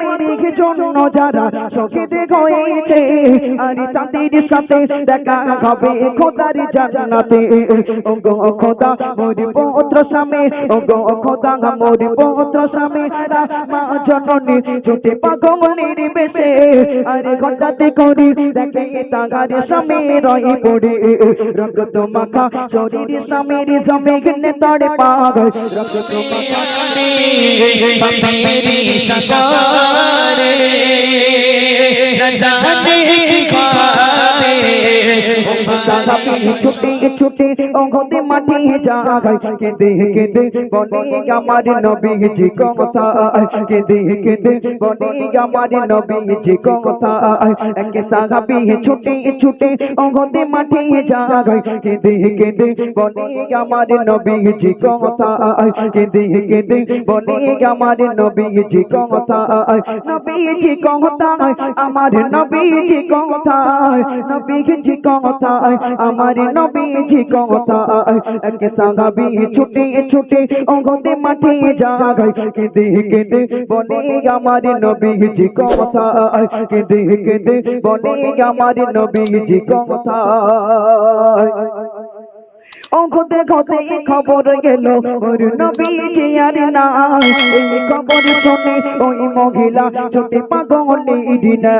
পরিবেশ জন্য যারা সখীতে গয়েছে আর তাদের সাথে দেখা হবে খোদার জান্নাতে। ও খোদা, মোর পুত্র স্বামী ও খোদা, মোর পুত্র স্বামী মা জননী, ছুটে পাগলের বেশে, আরে ঘটাতে করি দেখে তাগারে স্বামী রই পড়ে। রক্ত মাখা শরীর স্বামীর জমে গেলে তড়ে পাগল। রক্ত মাখা রে না জানে কি খাবে? দাদা ছুটে ছুটে অঙ্গতে মাটি জাগাই কেঁদে কেঁদে বনে আমার নবীজি কথা কেঁদে কেঁদে বনে আমার নবীজি কথা নবীজি কথা আমার নবীজি কথা নবীজি কথা আমার নবীজি কথা এক সাহাবি ছুটে ছুটে অগতে মাঠে জাগাই কেঁদে কেঁদে বলে আমার নবীজি কথা কেঁদে কেঁদে বলে আমার নবীজি কথা অঙ্কতে ঘতে খবর গেল। ওর নবীজি আর নাই। এই খবর শুনে ওই মহিলা ছোটে পাগলে দিনা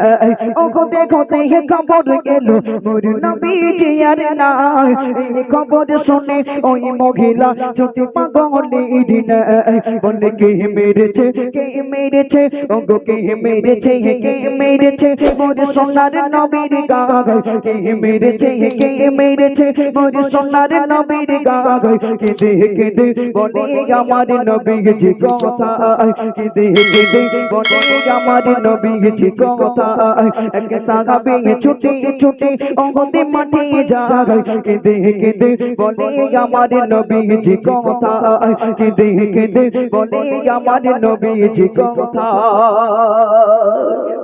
অঙ্কতে ঘতে খবর গেল। ওর নবীজি আর নাই। এই খবর শুনে ওই মহিলা ছোটে পাগলে দিনা বলে, কে মেরেছে? কে মেরেছে? ওগো কে মেরেছে? কে মেরেছে? মোর সোনার নবীর গাগাই কে মেরেছে? কে মেরেছে? মোর সোনার নবীর গাগাই কেঁদে কেঁদে বলে আমার নবীজি কথা কেঁদে কেঁদে বলে আমার নবীজি কথা এক সাগাবে ছুটে ছুটে অঙ্গতে মাঠে যাগাই কেঁদে কেঁদে বলে আমার নবীজি কথা কেঁদে কেঁদে বলে আমার নবীজি কথা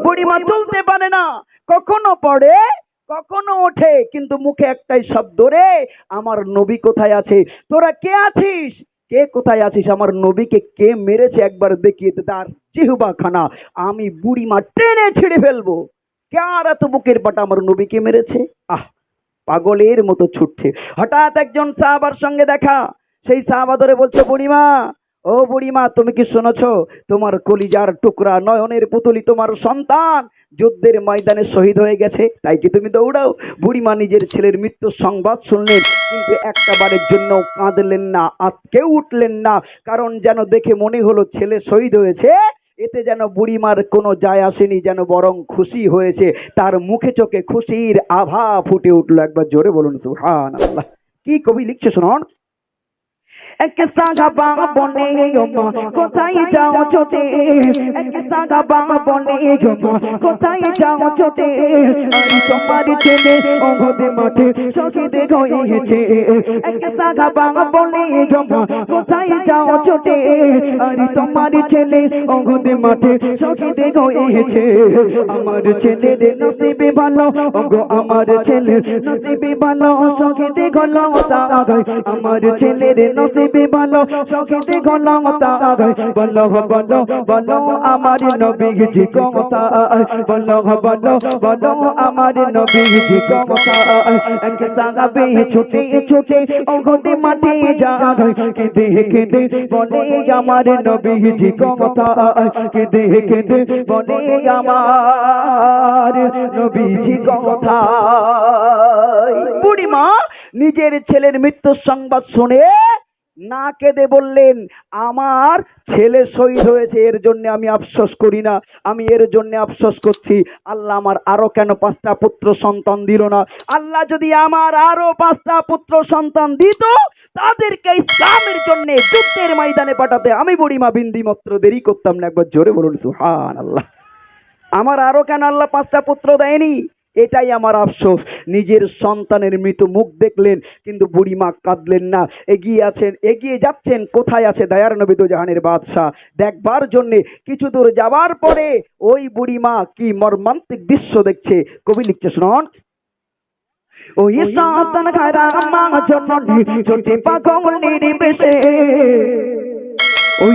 বুড়িমা চলতে পারে না, কখনো পড়ে কখনো ওঠে, কিন্তু মুখে একটাই শব্দ রে, আমার নবী কোথায় আছে? তোরা কে আছিস? কে কোথায় আছিস? আমার নবীকে কে মেরেছে? একবার দেখিয়ে তার জিহুবা খানা আমি বুড়িমা টেনে ছিঁড়ে ফেলব। কার এত বুকের পাটা আমার নবীকে মেরেছে? আহ, পাগলের মতো ছুটছে। হঠাৎ একজন সাহাবার সঙ্গে দেখা। সেই সাহাবা ধরে বলছে, বুড়িমা ও বুড়িমা, তুমি কি শুনেছ? তোমার কলিজার টুকরা নয়নের পুতুলি তোমার সন্তান। যুদ্ধের ময়দানে শহীদ হয়ে গেছে, তাই কি তুমি দৌড়াও? বুড়িমা নিজের ছেলের মৃত্যুর সংবাদ শুনলেন, কিন্তু একটা বারের জন্য কাঁদলেন না, আতকে উঠলেন না। কারণ যেন দেখে মনে হলো ছেলে শহীদ হয়েছে। এতে যেন বুড়িমার কোনো যায় আসেনি, যেন বরং খুশি হয়েছে। তার মুখে চোখে খুশির আভা ফুটে উঠল। একবার জোরে বলুন সুহান আল্লাহ কি কবি লিখছে শুনুন। এক সাগা বা বনে মা কোথায় যাও ছোটে? এক সাগা বা বনে মা কোথায় যাও ছোটে? আমি তোমার ছেলে অঘদে মাঠে শহীদে হয়েছে এক সাগা বা বনে মা কোথায় যাও ছোটে? আরে তোমার ছেলে অঘদে মাঠে শহীদে হয়েছে আমার ছেলের নসিবে ভালো ওগো আমার ছেলের নসিবে ভালো, শহীদে গলো আমার ছেলের নসিবে ভালো শহীদে গলো তাগাই বলো বলো বলো আমার নবীজি কথা বলো বলো বলো আমার নবীজি কথা এক সাগাবে ছুটে ছুটে অগতে মাঠে যাগাই কেঁদে কেঁদে বলে আমার নবীজি কথা কেঁদে কেঁদে বলে আমার নবীজি কথা বুড়িমা, নিজের ছেলের মৃত্যুর সংবাদ শুনে না কেঁদে বললেন, আমার ছেলে শহীদ হয়েছে, এর জন্য আমি আফসোস করি না। আমি এর জন্য আফসোস করছি। আল্লাহ আমার আরও কেন পাঁচটা পুত্র সন্তান দিল না? আল্লাহ যদি আমার আরও পাঁচটা পুত্র সন্তান দিত, তাদেরকে ইসলামের জন্য যুদ্ধের ময়দানে পাঠাতে আমি বুড়িমা বিন্দি মাত্র দেরি করতাম না। একবার জোরে বলুন সুহান আল্লাহ আমার আরও কেন আল্লাহ পাঁচটা পুত্র দেয়নি? এটাই আমার আফসোস। নিজের সন্তানের মৃত মুখ দেখলেন কিন্তু বুড়িমা কাঁদলেন না। এগিয়ে আছেন এগিয়ে যাচ্ছেন কোথায় আছে দয়ার নবী জাহানের বাদশাহ? দেখবার জন্যে কিছু দূর যাওয়ার পরে ওই বুড়িমা কি মর্মান্তিক দৃশ্য দেখছে? কবি লিখছে শুনুন। ওই সন্তান খারা আমার জন্য ছোটে পাগল নির্বেশে ওই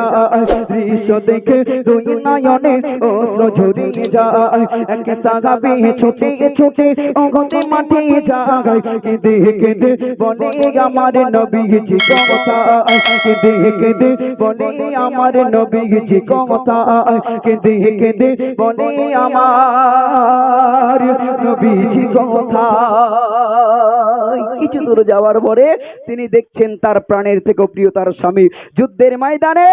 দৃশ্য দেখে তুই নয়নে অস্ত্র ঝরিয়ে যায়। ছোটে ছোটে অগতে মাঠে যায়। কেঁদে কেঁদে বলে আমার কথা কেঁদে কেঁদে বলে আমার কথা কেঁদে কেঁদে বলে আমার কিছু দূর যাওয়ার পরে তিনি দেখছেন তার প্রাণের থেকে প্রিয় তার স্বামী। যুদ্ধের ময়দানে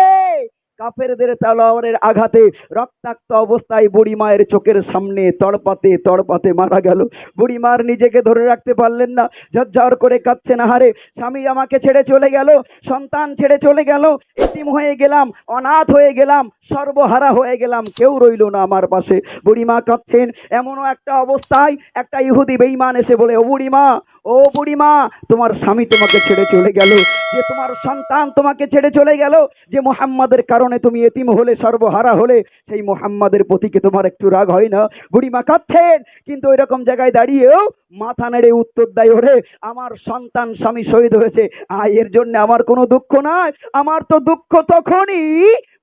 কাফেরদের তলোয়ারের আঘাতে রক্তাক্ত অবস্থায় বুড়ি মায়ের চোখের সামনে তড়পাতে তড়পাতে মারা গেল। বুড়ি মার নিজেকে ধরে রাখতে পারলেন না। ঝরঝর করে কাঁদছেন, আহারে, স্বামী আমাকে ছেড়ে চলে গেল, সন্তান ছেড়ে চলে গেল, এতিম হয়ে গেলাম, অনাথ হয়ে গেলাম, সর্বহারা হয়ে গেলাম, কেউ রইল না আমার পাশে। বুড়িমা কাঁদছেন, এমনও একটা অবস্থায় একটা ইহুদি বেঈমান এসে বলে, ও বুড়িমা ও বুড়িমা, তোমার স্বামী তোমাকে ছেড়ে চলে গেল। যে তোমার সন্তান তোমাকে ছেড়ে চলে গেল, যে মোহাম্মদের কারণে তুমি এতিম হলে, সর্বহারা হলে, সেই মোহাম্মদের প্রতিকে তোমার একটু রাগ হয় না? বুড়িমা কাঁদছেন, কিন্তু ওই রকম জায়গায় দাঁড়িয়েও মাথা নেড়ে উত্তর দেয়, ওরে, আমার সন্তান স্বামী শহীদ হয়েছে। আয়, এর জন্য আমার কোনো দুঃখ নাই। আমার তো দুঃখ তখনই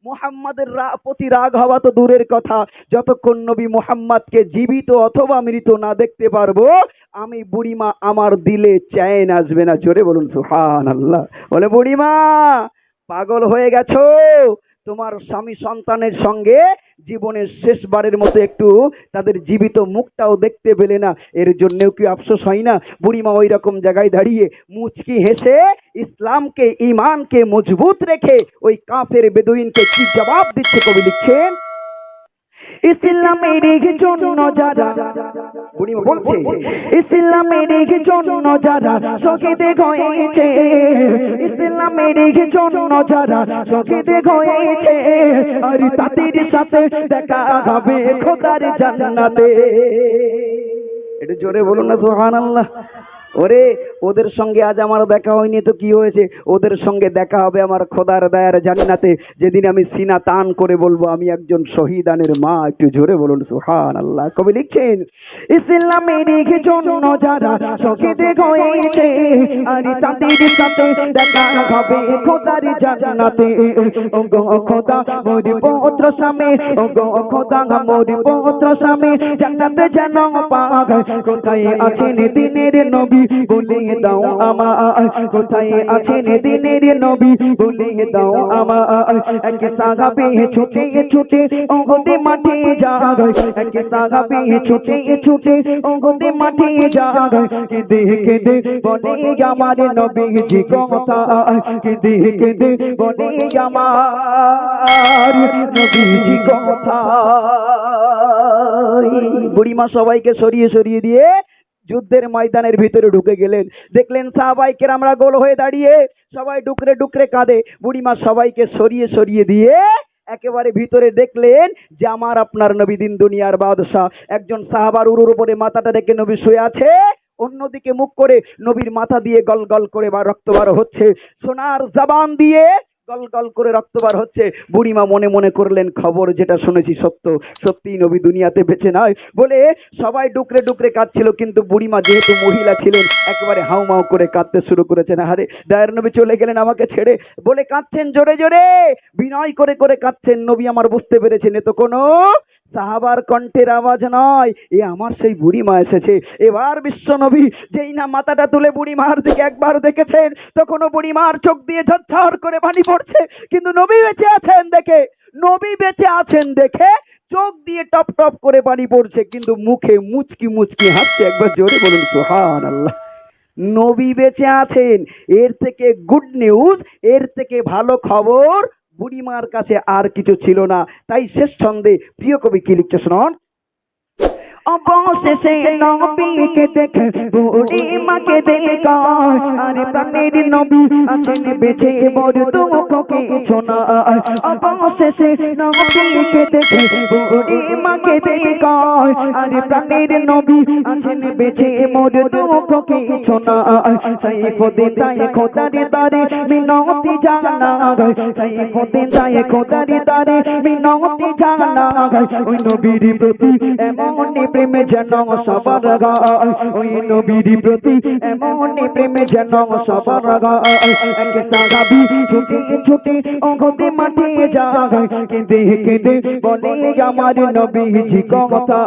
মোহাম্মদের প্রতি রাগ হওয়া তো দূরের কথা। যতক্ষণ নবী মোহাম্মদকে জীবিত অথবা মৃত না দেখতে পারব আমি বুড়িমা, আমার দিলে চ্যান আসবে না। জোরে বলুন সুহান আল্লাহ বলে, বুড়িমা, পাগল হয়ে গেছো? তোমার স্বামী সন্তানের সঙ্গে জীবনের শেষবারের মতো একটু তাদের জীবিত মুখটাও দেখতে পেলে না। এর জন্যও কি আফসোস হয় না? বুড়িমা ওই রকম জায়গায় দাঁড়িয়ে মুচকি হেসে ইসলামকে ইমানকে মজবুত রেখে ওই কাফের বেদুইনকে কি জবাব দিচ্ছে কবি লিখছেন? ইসলামের জন্য যারা বলছে ইসলামের জন্য যারা হয়েছে ইসলামের জন্য যারা হয়েছে আর তাদের সাথে দেখা হবে খোদার জান্নাতে। এটা জোরে বলুন না সুবহানাল্লাহ। ওরে, ওদের সঙ্গে আজ আমার দেখা হয়নি তো কি হয়েছে? ওদের সঙ্গে দেখা হবে আমার খোদার দায়ার জান্নাতে। যেদিন আমি সিনা টান করে বলব, আমি একজন শহীদানের মা। একটু জোরে বলুন সুহান আল্লাহ কবি লিখছেন ইসলামের জন্য যারা শহীদে হয়েছে, আর তাদের সাথে দেখা হবে খোদার জান্নাতে। ও গো খোদা, মোর পৌত্র স্বামী। ও গো খোদা, মোর পৌত্র স্বামী। জান্নাতে যেন পাগ কোথায় আছেন দিনের নবী? বলে দাও আমার কোথায় আছেন দিনের নবী? বলে দাও আমার এক সাগাবে ছুটে ছুটে ওগতে মাঠে যাগায় এক সাগাবে ছুটে ছুটে ওগতে মাঠে যাগায় কেঁদে কেঁদে বলে আমার নবীজি কথা কেঁদে কেঁদে বলে আমার নবীজি কথা বুড়িমা সবাইকে সরিয়ে সরিয়ে দিয়ে যুদ্ধের ময়দানের ভিতরে ঢুকে গেলেন। দেখলেন সাহাবাই কেরামরা গোল হয়ে দাঁড়িয়ে সবাই ডুকরে ডুকরে কাঁদে। বুড়িমা সবাইকে সরিয়ে সরিয়ে দিয়ে একেবারে ভিতরে দেখলেন যে আমার আপনার নবী দিন দুনিয়ার বাদশাহ। একজন সাহাবার উরুর উপরে মাথাটা রেখে নবী শুয়ে আছে। অন্যদিকে মুখ করে নবীর মাথা দিয়ে গল গল করে বা রক্ত বার হচ্ছে। সোনার জবান দিয়ে গল গল করে রক্তবার হচ্ছে। বুড়িমা মনে মনে করলেন, খবর যেটা শুনেছি সত্য সত্যি নবী দুনিয়াতে বেঁচে নয় বলে সবাই ডুকরে ডুকরে কাঁদছিল, কিন্তু বুড়িমা যেহেতু মহিলা ছিলেন, একেবারে হাউমাউ করে কাঁদতে শুরু করেছেন। হারে দায়ের নবী চলে গেলেন আমাকে ছেড়ে, বলে কাঁদছেন জোরে জোরে, বিনয় করে করে কাঁদছেন। নবী আমার বুঝতে পেরেছেন, এ তো কোনো সাহাবার কণ্ঠের আওয়াজ নয়। এ আমার সেই বুড়ি মা এসেছে। এবার বিশ্ব নবী যেই না মাথাটা তুলে বুড়ি মার দিকে একবার দেখেছেন, তখনও বুড়ি মার চোখ দিয়ে ঝরঝর করে পানি পড়ছে। কিন্তু নবী বেঁচে আছেন দেখে, নবী বেঁচে আছেন দেখে চোখ দিয়ে টপ টপ করে পানি পড়ছে। কিন্তু মুখে মুচকি মুচকি হাসছে। একবার জোরে বলুন সোহান আল্লাহ নবী বেঁচে আছেন। এর থেকে গুড নিউজ এর থেকে ভালো খবর বুড়িমার কাছে আর কিছু ছিল না। তাই শেষ ছন্দে প্রিয় কবি কি লিখছে শুনুন? অবশেষে নবীকে দেখে বুড়ি মাকে দেখা আরে প্রাণের নবী আছেন বেঁচে, বড় দুঃখ কিছু না অবশেষে নবীকে দেখে বুড়ি মাকে দেখা আরে প্রাণের নবী আছেন বেঁচে, বড় দুঃখ কিছু না সাইফুদ্দিন তাই খোদারে তারে মিনতি জানা সাইফুদ্দিন তাই খোদারে তারে মিনতি জানা ওই নবীর প্রতি এমন প্রেমে যেন সবার গায়। ওই নবীর প্রতি এমন প্রেমে যেন সবার গায়। এক সাহাবি ছুটে ছুটে, অগতে মাঠে যায়। কেঁদে কেঁদে বলে আমার নবীজি কথা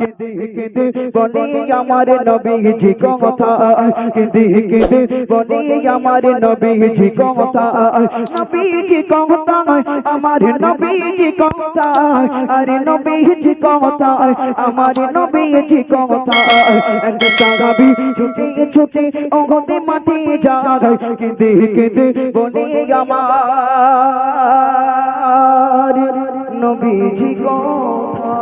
কেঁদে কেঁদে বলে আমার নবীজি কথা কেঁদে কেঁদে বলে আমার নবীজি কথা নবীজি কথা আমার নবীজি কথা আরে নবীজি কথা আমার নবীজি কথা এক সাহাবি ছুটে ছুটে অগতে মাঠে যায় কেঁদে কেঁদে বলে আমার নবীজি কথা